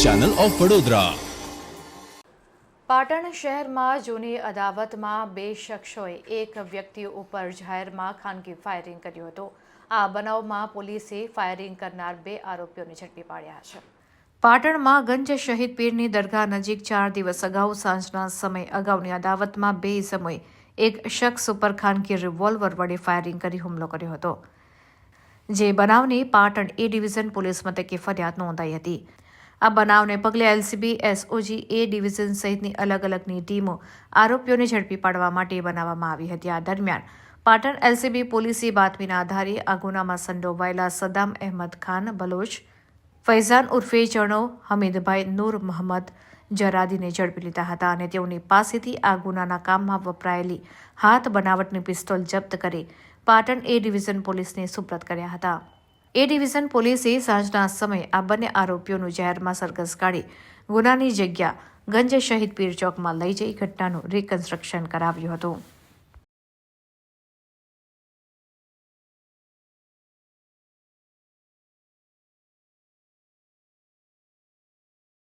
Channel of Vadodara Patan શહેરમાં જૂની અદાવતમાં બે શખ્સોએ એક વ્યક્તિ ઉપર જાહેરમાં ખાનગી ફાયરિંગ કર્યું હતું. આ બનાવમાં પોલીસે ફાયરિંગ કરનાર બે આરોપીઓને ઝડપી પાડ્યા છે. પાટણમાં ગંજ શહીદ પીરની દરગાહ નજીક ચાર દિવસ અગાઉ સાંજના સમય અગાઉની અદાવતમાં બે સમયે એક શખ્સ ઉપર ખાનગી રિવોલ્વર વડે ફાયરિંગ કરી હુમલો કર્યો હતો. જે બનાવની પાટણ એ ડિવિઝન પોલીસ મથકે ફરિયાદ નોંધાઈ હતી. આ બનાવને પગલે એલસીબી, એસઓજી, એ ડિવિઝન સહિતની અલગ અલગની ટીમો આરોપીઓને ઝડપી પાડવા માટે બનાવવામાં આવી હતી. આ દરમિયાન પાટણ એલસીબી પોલીસે બાતમીના આધારે આ ગુનામાં સંડોવાયેલા સદામ અહેમદ ખાન, બલોચ, ફૈઝાન ઉર્ફે ચણો, હમીદભાઈ નૂર મહમ્મદ જરાદીને ઝડપી લીધા હતા અને તેઓની પાસેથી આ ગુનાના કામમાં વપરાયેલી હાથ બનાવટની પિસ્તોલ જપ્ત કરી પાટણ એ ડિવિઝન પોલીસને સુપ્રત કર્યા હતા. એ ડિવિઝન પોલીસે સાંજના સમયે આ બંને આરોપીઓનું જાહેરમાં સરઘસ કાઢી ગુનાની જગ્યા ગંજ શહીદ પીર ચોકમાં લઈ જઈ ઘટનાનું રિકન્સ્ટ્રક્શન કરાવ્યું હતું.